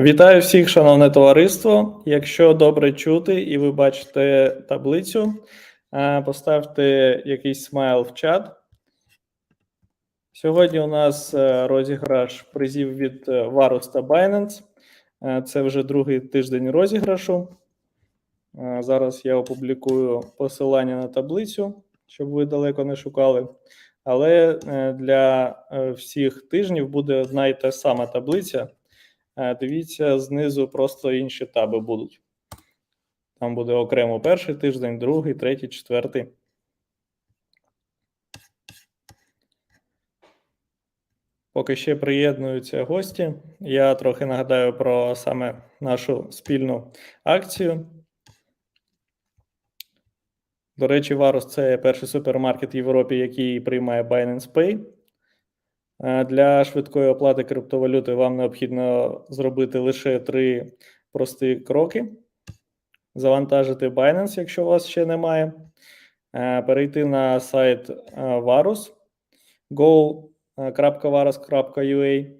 Вітаю всіх, шановне товариство. Якщо добре чути і ви бачите таблицю, е, поставте якийсь смайл в чат. Сьогодні у нас е, розіграш призів від е, Varus та Binance. Це вже другий тиждень розіграшу. Зараз я опублікую посилання на таблицю, щоб ви далеко не шукали. Але для всіх тижнів буде одна і та сама таблиця. Е, Дивіться, знизу просто інші таби будуть. Там буде окремо перший тиждень, другий, третій, четвертий. Поки ще приєднуються гості, я трохи нагадаю про саме нашу спільну акцію. До речі, Varus – це перший супермаркет в Європі, який приймає Binance Pay. Е, Для швидкої оплати криптовалюти вам необхідно зробити лише три прості кроки: завантажити Binance, якщо у вас ще немає, е, перейти на сайт е, Varus, go.varus.ua,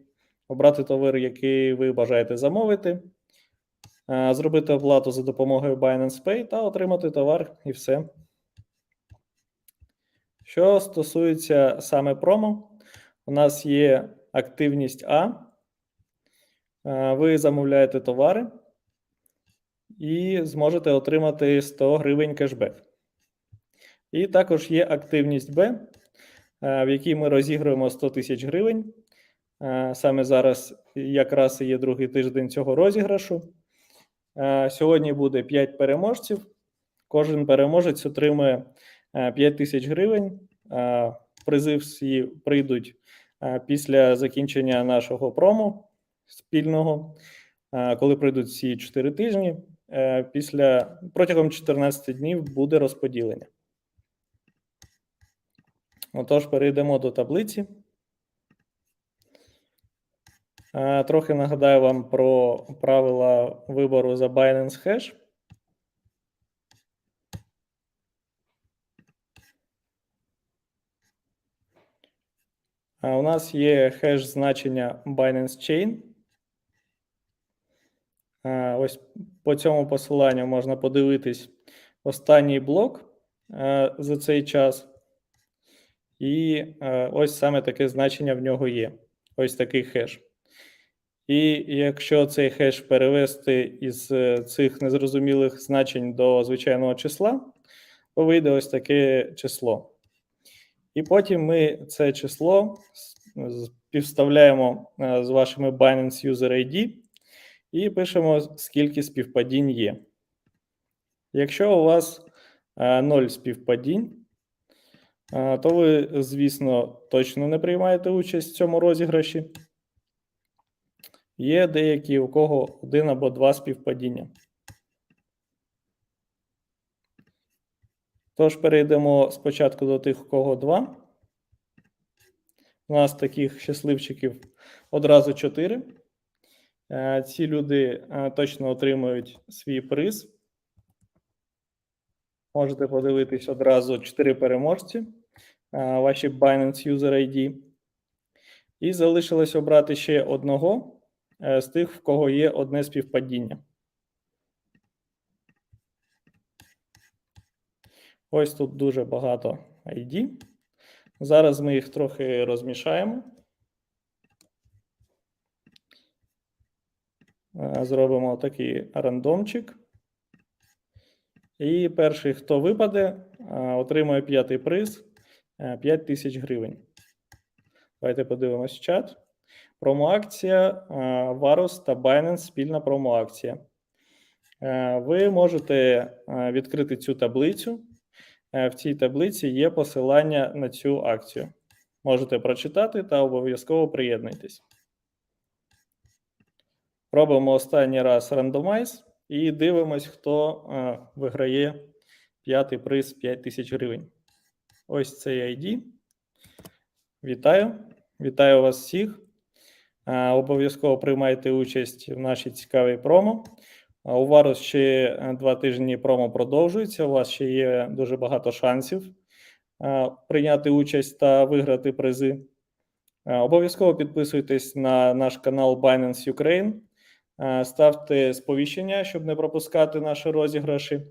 обрати товар, який ви бажаєте замовити, зробити оплату за допомогою Binance Pay та отримати товар і все. Що стосується саме промо, у нас є активність А. Е, Ви замовляєте товари і зможете отримати 100 гривень кешбек. І також є активність Б, е, в якій ми розігруємо 100 тисяч гривень. Е, Саме зараз якраз є другий тиждень цього розіграшу. Сьогодні буде 5 переможців. Кожен переможець отримує 5 тисяч гривень. Призи всі прийдуть після закінчення нашого промо спільного, коли пройдуть всі 4 тижні. е, Після протягом 14 днів буде розподілення. Отож, перейдемо до таблиці. Е, Трохи нагадаю вам про правила вибору за Binance Hash. А У нас є хеш значення Binance Chain. Ось по цьому посиланню можна подивитись останній блок за цей час. І ось саме таке значення в нього є. Ось такий хеш. І якщо цей хеш перевести із е, цих незрозумілих значень до звичайного числа, то вийде ось таке число. І потім ми це число співставляємо е, з вашими Binance User ID і пишемо, скільки співпадінь є. Якщо у вас е, 0 співпадінь, е, то ви, звісно, точно не приймаєте участь в цьому розіграші. Є деякі, у кого один або два співпадіння. Тож перейдемо спочатку до тих, у кого два. У нас таких щасливчиків одразу чотири. Е, Ці люди е, точно отримують свій приз. Можете подивитись одразу чотири переможці, е, ваші Binance User ID. І залишилось обрати ще одного з тих, в кого є одне співпадіння. Ось тут дуже багато ID. Зараз ми їх трохи розмішаємо. Е, Зробимо такий рандомчик. І перший, хто випаде, е, отримує п'ятий приз 5 тисяч гривень. Давайте подивимось чат. Промоакція е, Varus та Binance спільна промоакція. Е, Ви можете е, відкрити цю таблицю. Е, В цій таблиці є посилання на цю акцію. Можете прочитати та обов'язково приєднуйтесь. Робимо останній раз рандомайз і дивимось, хто е, виграє п'ятий приз 5 тисяч гривень. Ось цей ID. Вітаю! Вітаю вас всіх. Е, Обов'язково приймайте участь в нашій цікавій промо. У Varus ще е, два тижні промо продовжується. У вас ще є дуже багато шансів е, прийняти участь та виграти призи. Е, Обов'язково підписуйтесь на наш канал Binance Ukraine. Ставте сповіщення, щоб не пропускати наші розіграші.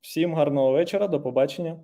Всім гарного вечора, до побачення.